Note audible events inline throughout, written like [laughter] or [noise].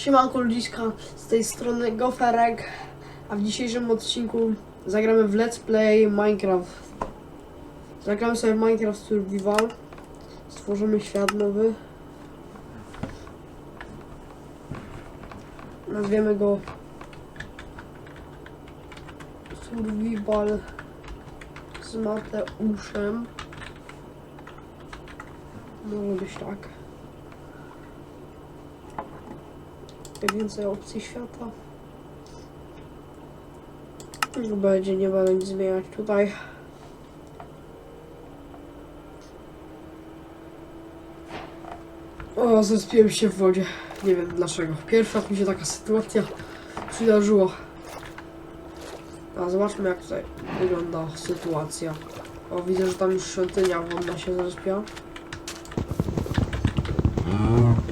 Siemanko ludziska, z tej strony Goferek, a w dzisiejszym odcinku zagramy w Let's Play Minecraft. Zagramy sobie Minecraft Survival, stworzymy świat nowy. Nazwiemy go Survival z Mateuszem. Może być tak. Więcej opcji świata. Będzie, nie będę nic zmieniać tutaj. O, zespiłem się w wodzie. Nie wiem dlaczego. Pierwsza mi się taka sytuacja przydarzyła. A zobaczmy jak tutaj wygląda sytuacja. O, widzę, że tam już świątynia wodna się zespiła.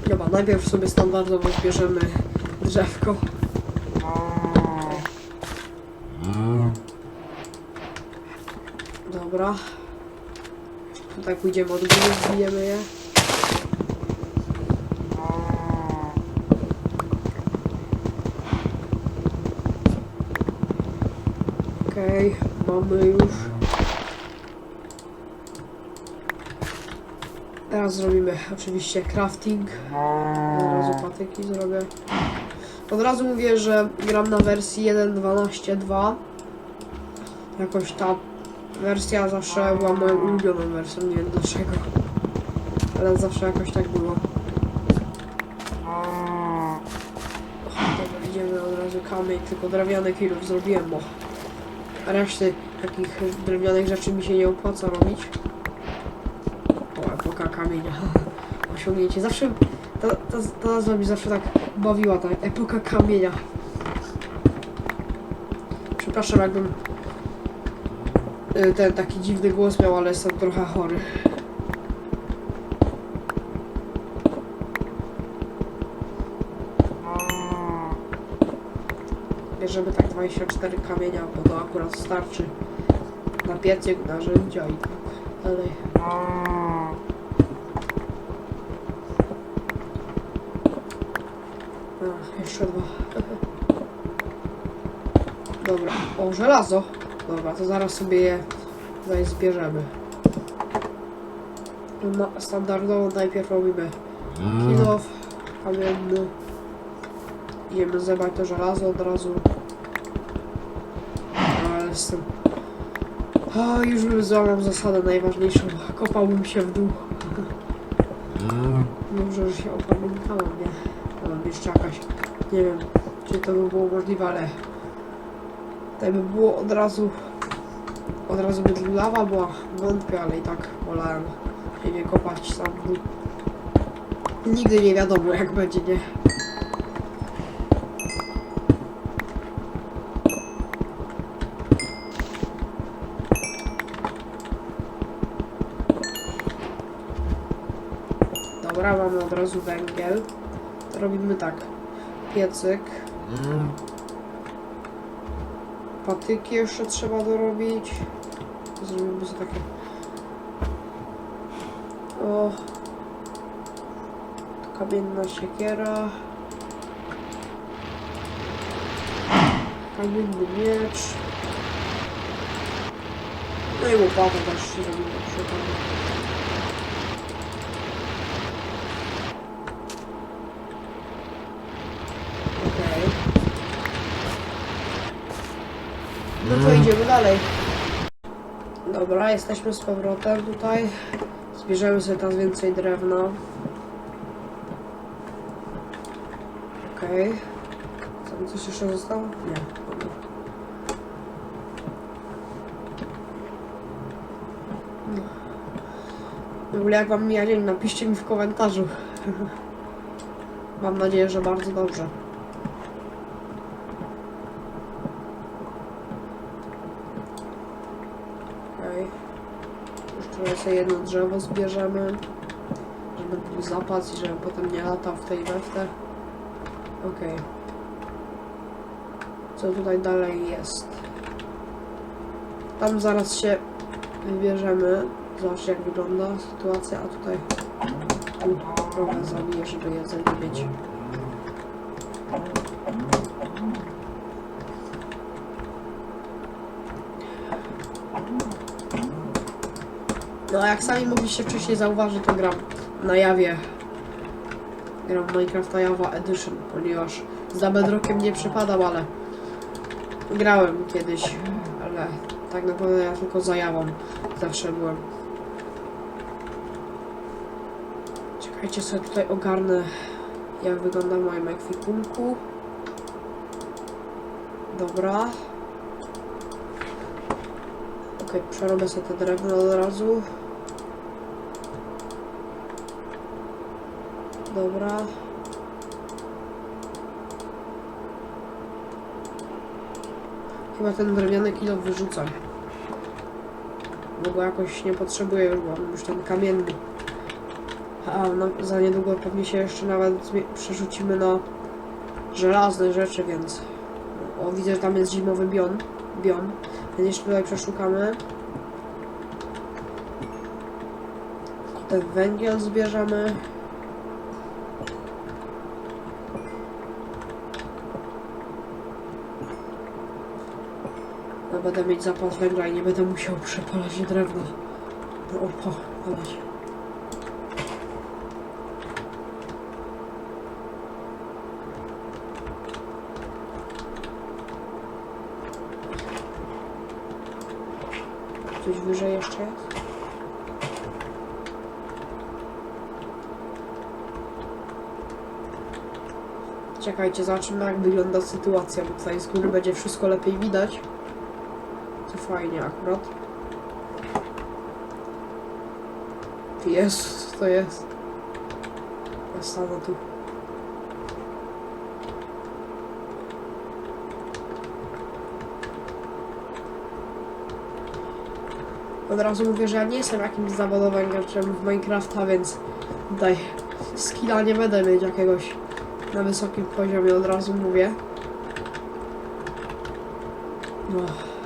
Dobra, najpierw sobie standardowo zbierzemy drzewko. Dobra. Tutaj pójdziemy od góry, zbijemy je. Okej, mamy już. Teraz zrobimy oczywiście crafting. Od razu patyki zrobię. Od razu mówię, że gram na wersji 1.12.2. Jakoś ta wersja zawsze była moją ulubioną wersją, nie wiem dlaczego. Ale zawsze jakoś tak było. Dobra, idziemy od razu kamień, tylko drewniane kilów zrobiłem, bo reszty takich drewnianych rzeczy mi się nie opłaca robić. O, epoka kamienia. [laughs] Osiągnięcie. Zawsze ta, ta, ta nazwa mi zawsze tak bawiła, ta epoka kamienia. Przepraszam, jakbym y, ten taki dziwny głos miał, ale jestem trochę chory. Bierzemy tak 24 kamienia, bo to akurat starczy na piecyk, narzędzia i tak dalej. A, jeszcze dwa. Dobra, o żelazo. Dobra, to zaraz sobie je tutaj zbierzemy. Na, standardowo najpierw robimy kilof kamienny. Idziemy zebrać to żelazo od razu. Ale jestem... O, już bym złamał zasadę najważniejszą. Kopałbym się w dół. Dobrze, że się opamiętałam, nie? Mam jeszcze jakaś... Nie wiem, czy to by było możliwe, ale... Tak by było od razu... Od razu by lawa była, wątpię, ale i tak wolałem się nie kopać sam. Nigdy nie wiadomo jak będzie, nie? Dobra, mamy od razu węgiel. To robimy tak. Piecyk. Patyki jeszcze trzeba dorobić. Zrobimy sobie takie. O. Kamienna siekiera. Kamienny miecz. No i łopatę też przy okazji. Okej. No to idziemy dalej. Dobra, jesteśmy z powrotem tutaj. Zbierzemy sobie teraz więcej drewna. Okej. Co mi coś jeszcze zostało? Nie. W ogóle jak wam mija dzień, napiszcie mi w komentarzu. [laughs] Mam nadzieję, że bardzo dobrze. Okej. Jeszcze sobie jedno drzewo zbierzemy. Żeby był zapas i żeby potem nie latał w tej weftę. Okej. Co tutaj dalej jest? Tam zaraz się wybierzemy. Zobaczcie jak wygląda sytuacja, a tutaj tu krowę zabiję, żeby jedzenie mieć. No, jak sami mogliście wcześniej zauważyć, to gram na Jawie. Gram Minecrafta Java Edition, ponieważ za Bedrockiem nie przypadam, ale grałem kiedyś, ale tak naprawdę ja tylko za Jawą zawsze byłem. Czekajcie sobie tutaj ogarnę jak wygląda w moim ekwipunku. Dobra. Okej, przerobię sobie te drewno od razu. Dobra. Chyba ten drewniany kilo wyrzucam. Bo go jakoś nie potrzebuję już, bo już ten kamienny. A no, za niedługo pewnie się jeszcze nawet przerzucimy na żelazne rzeczy, więc... O, widzę, że tam jest zimowy biom. biom. Więc jeszcze tutaj przeszukamy. Ten węgiel zbierzemy. No będę mieć zapas węgla i nie będę musiał przepalać drewna. No opo, palać. Coś wyżej jeszcze jest? Czekajcie, zobaczymy jak wygląda sytuacja, bo tutaj z góry będzie wszystko lepiej widać. Fajnie akurat. Jezus, co to jest? Ja stanę tu. Od razu mówię, że ja nie jestem jakimś zawodowym graczem w Minecrafta, więc tutaj skilla nie będę mieć jakiegoś na wysokim poziomie, od razu mówię. No.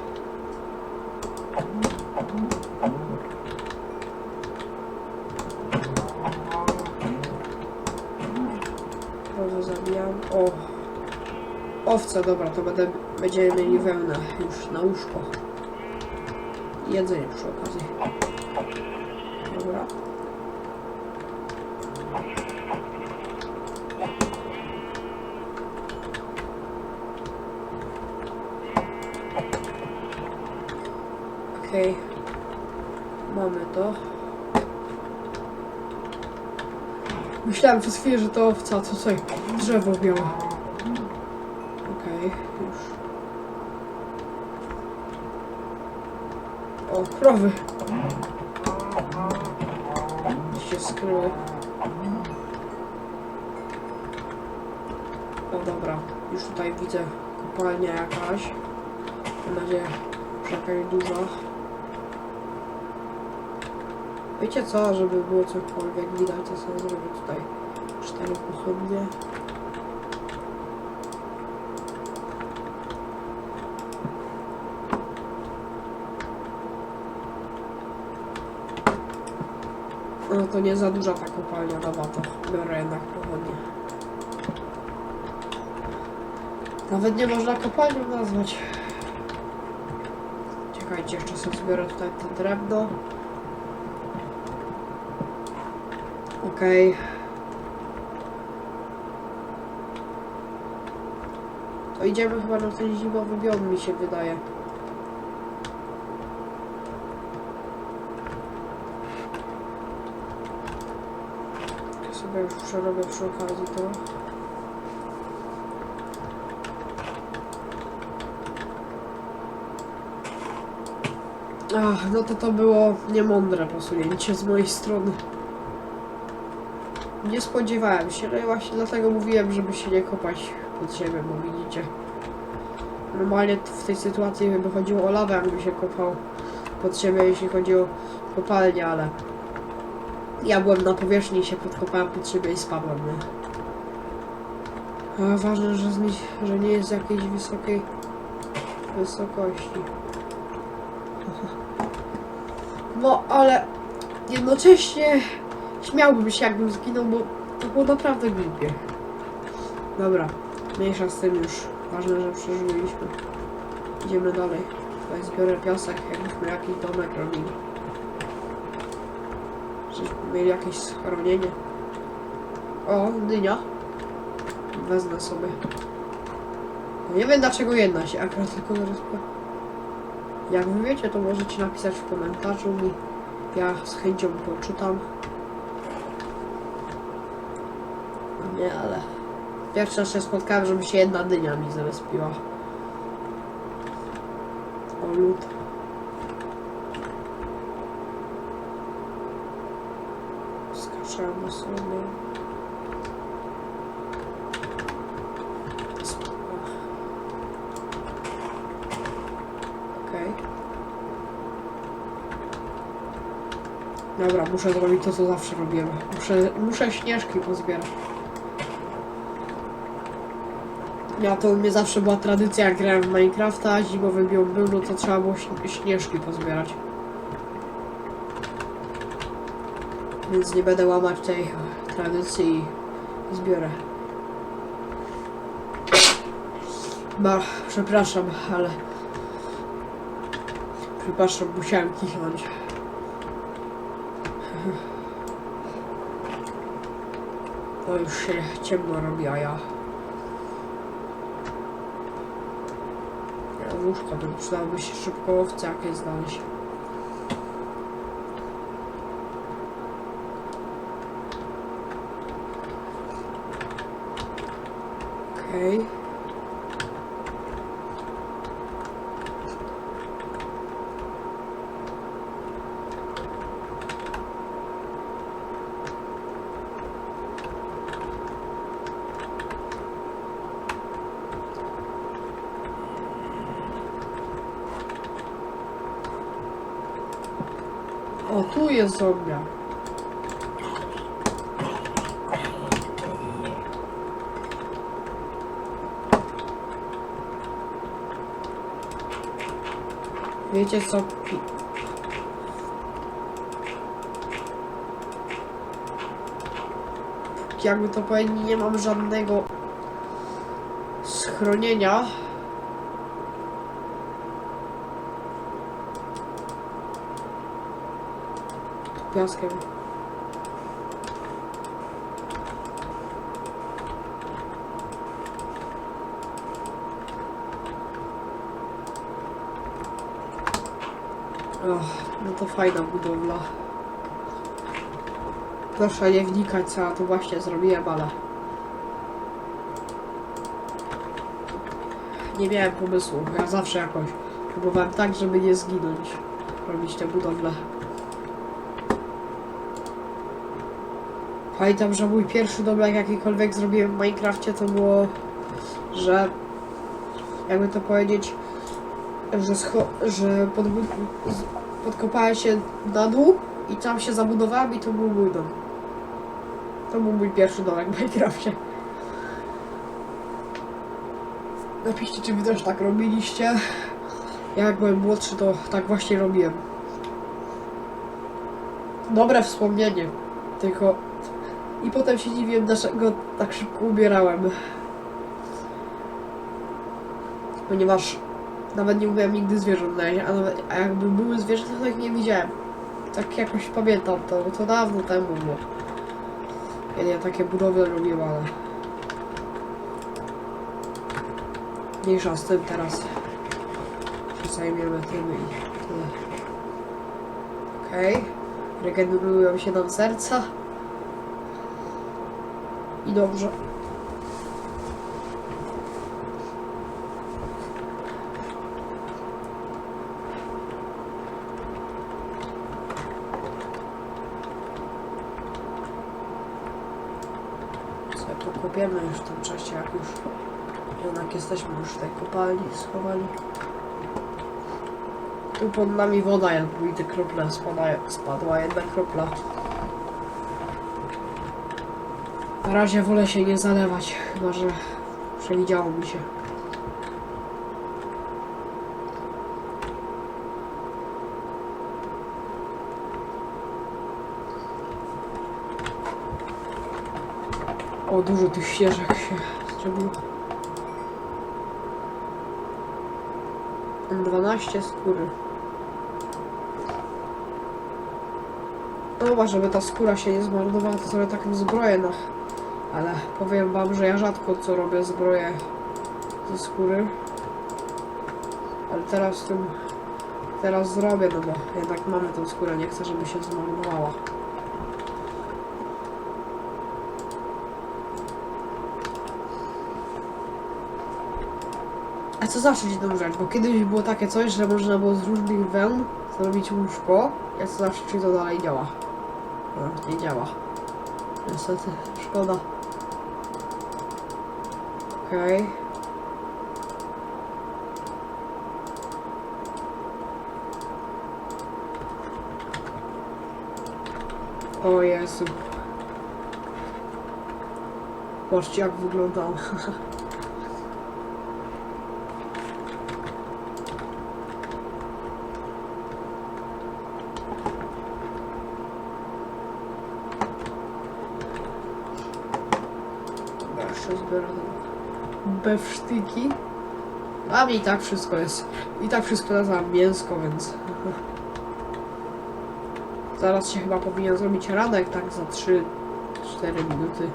Krowę zabijam. O! Owce, dobra, to będę, będziemy mieli wełnę już na łóżko. Jedzenie przy okazji. Dobra. Okej. Mamy to. Myślałem przez chwilę, że to owca, to tutaj drzewo białe. Okej, już. O, krowy. Gdzieś się skryły. O, dobra. Już tutaj widzę kopalnia jakaś. Mam nadzieję, że jakaś duża. Wiecie co, żeby było cokolwiek widać, to sobie zrobię tutaj cztery pochodnie. No to nie za duża ta kopalnia, dobra, to biorę jednak pochodnie. Nawet nie można kopalnią nazwać. Czekajcie, jeszcze sobie zbiorę tutaj to drewno. Okej. To idziemy chyba na ten zimowy biom, mi się wydaje. Ja sobie już przerobię przy okazji to. Ach, no to to było niemądre posunięcie z mojej strony. Nie spodziewałem się, no i właśnie dlatego mówiłem, żeby się nie kopać pod siebie, bo widzicie. Normalnie w tej sytuacji by chodziło o lawę, jakby się kopał pod siebie, jeśli chodzi o kopalnię, ale ja byłem na powierzchni i się podkopałem pod siebie i spadłem, nie? Ważne, że, z nich, że nie jest jakiejś wysokiej wysokości. [laughs] No, ale jednocześnie śmiałbym się, jakbym zginął, bo to było naprawdę głupie. Dobra, mniejsza z tym już. Ważne, że przeżyliśmy. Idziemy dalej. Tutaj zbiorę piasek, jakbyśmy jakiś domek robili. mieli jakieś schronienie. O, dynia. Wezmę sobie. Nie wiem dlaczego jedna się akurat tylko rozpa. Jak wiecie, to możecie napisać w komentarzu mi. Ja z chęcią poczytam. Nie, ale pierwszy raz się spotkałem, żeby się jedna dynia mi zarespiła. O lód. Skaczemy sobie. Okej. Dobra, muszę zrobić to, co zawsze robiłem. Muszę, muszę śnieżki pozbierać. Ja to u mnie zawsze była tradycja, jak grałem w Minecrafta, zimowy biom był, no to trzeba było śnie- śnieżki pozbierać. Więc nie będę łamać tej tradycji i zbiorę. Ba, przepraszam, ale... Przepraszam, musiałem kichnąć. To już się ciemno robi, a ja... Ja łóżko, to przydałoby się szybko owce jakieś znaleźć. Okej. O, tu jest zombia. Wiecie co? Jakby to powiedzieć, nie mam żadnego schronienia. Piaskiem. Och, no to fajna budowla. Proszę nie wnikać, co ja tu właśnie zrobiłem, ale... Nie miałem pomysłu. Ja zawsze jakoś próbowałem tak, żeby nie zginąć. Robić te budowle. Pamiętam, że mój pierwszy domek jakikolwiek zrobiłem w Minecrafcie to było, że jakby to powiedzieć, że, że z- podkopałem się na dół i tam się zabudowałem i to był mój dom. To był mój pierwszy domek w Minecrafcie. Napiszcie, czy wy też tak robiliście. Ja jak byłem młodszy, to tak właśnie robiłem. Dobre wspomnienie. Tylko... I potem się dziwiłem, dlaczego tak szybko umierałem. Ponieważ nawet nie umiałem nigdy zwierząt znaleźć, a, nawet, a jakby były zwierzęta, to ich nie widziałem. Tak jakoś pamiętam to, bo to dawno temu było. Ja takie budowle robiłem, ale... Mniejsza z tym teraz. Się zajmiemy tym i tyle. Okej. Regenerują się nam serca. I dobrze. sobie pokopiemy już w tym czasie, jak już jednak jesteśmy już w tej kopalni schowani. Tu pod nami woda, jak widzę krople spadają, spadła jedna kropla. Na razie wolę się nie zalewać, chyba że przewidziało mi się. O, dużo tych ścieżek się zrobiło. 12 skóry. No żeby ta skóra się nie zmarnowała, to sobie taką zbroję na... Ale powiem wam, że ja rzadko co robię zbroję ze skóry. Ale teraz tym... Teraz zrobię, no bo jednak mamy tą skórę, nie chcę, żeby się zmarnowała. A co zawsze jedną rzecz, bo kiedyś było takie coś, że można było z różnych wełn zrobić łóżko, ja co zawsze czy to dalej działa. No, nie działa. Niestety, szkoda. Okej. O Jezu. Patrzcie jak wyglądał. [laughs] Jeszcze zbieram bewsztyki. A mi i tak wszystko jest. I tak wszystko nazywam mięsko, więc... Zaraz się chyba powinien zrobić ranek, tak za 3-4 minuty.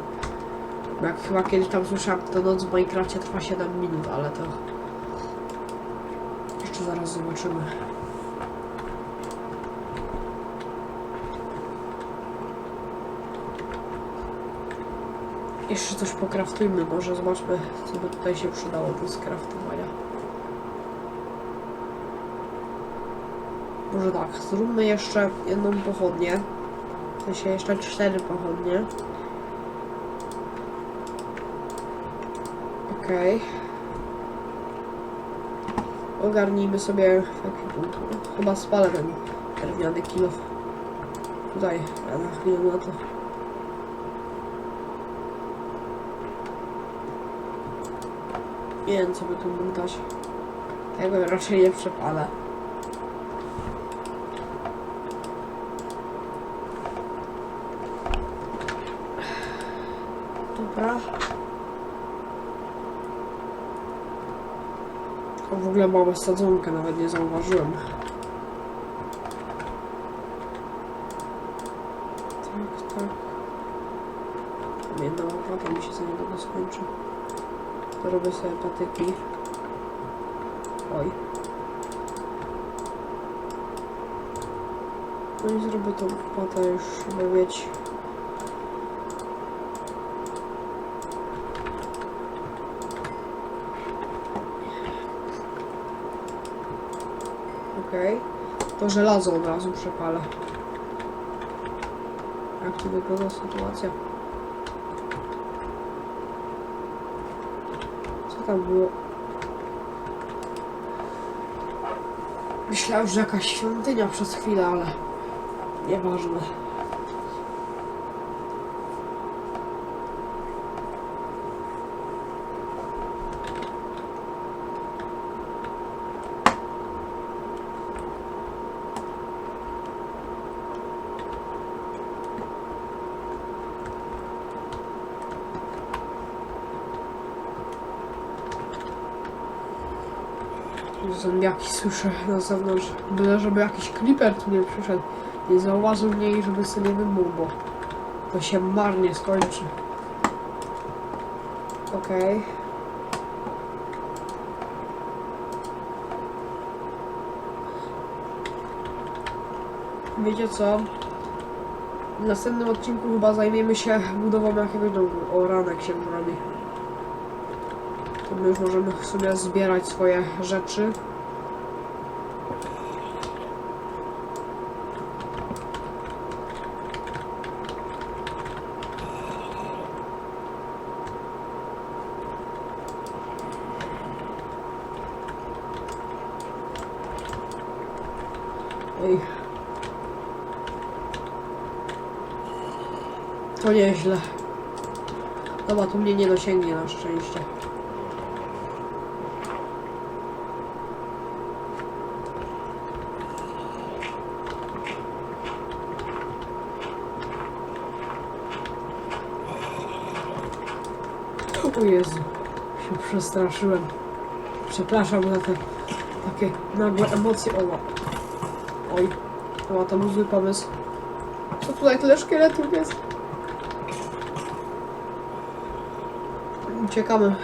Jak chyba kiedyś tam słyszałem, to noc w Minecrafcie trwa 7 minut, ale to... Jeszcze zaraz zobaczymy. Jeszcze coś pokraftujmy, może zobaczmy, co by tutaj się przydało do skraftowania. Może tak, zróbmy jeszcze jedną pochodnię. W sensie jeszcze cztery pochodnie. Okej. Ogarnijmy sobie. Chyba spalę ten drewniany kilo. Tutaj, a na chwilę na to. Nie wiem, co by tu mógł dać. Tego raczej nie przepalę. Dobra. W ogóle mamy sadzonkę, nawet nie zauważyłem. Tak, tak. Tam Jedna łopata mi się za niedługo skończy. To robię sobie patyki. Oj. No i zrobię tą łopatę już, żeby mieć Okej. To żelazo od razu przepalę. Jak tu wygląda sytuacja? Co tam było? Myślałem, że jakaś świątynia przez chwilę, ale nieważne. Zombiaki słyszę na zewnątrz. Byle żeby jakiś creeper tu nie przyszedł. Nie zauważył mnie i żeby sobie nie wymógł, bo to się marnie skończy. Okej. Wiecie co? W następnym odcinku chyba zajmiemy się budową jakiegoś domu. O, ranek się robi. Już możemy sobie zbierać swoje rzeczy. To nieźle. Dobra, tu mnie nie dosięgnie na szczęście. O Jezu, się przestraszyłem. Przepraszam za te takie nagłe emocje. O, oj, chyba to był zły pomysł. Co tutaj tyle szkieletów jest? Uciekamy.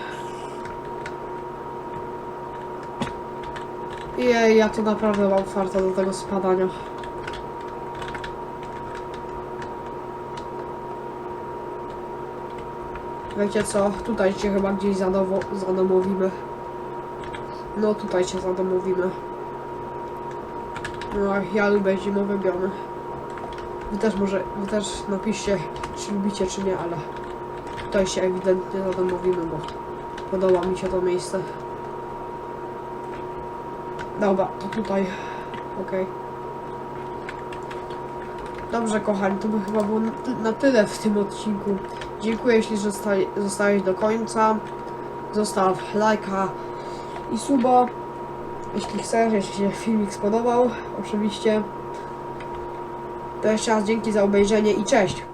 Jej, ja to naprawdę mam farta do tego spadania. Wiecie co? Tutaj cię chyba gdzieś zadowo- zadomowimy. No tutaj cię zadomowimy. No, ja lubię zimowe biomy. Wy też może, wy też napiszcie, czy lubicie, czy nie, ale tutaj się ewidentnie zadomowimy, bo podoba mi się to miejsce. Dobra, to tutaj. Okej. Dobrze, kochani, to by chyba było na tyle w tym odcinku. Dziękuję, jeśli zostali, zostałeś do końca. Zostaw lajka i suba. Jeśli chcesz, jeśli się filmik spodobał, oczywiście. To jeszcze raz dzięki za obejrzenie i cześć!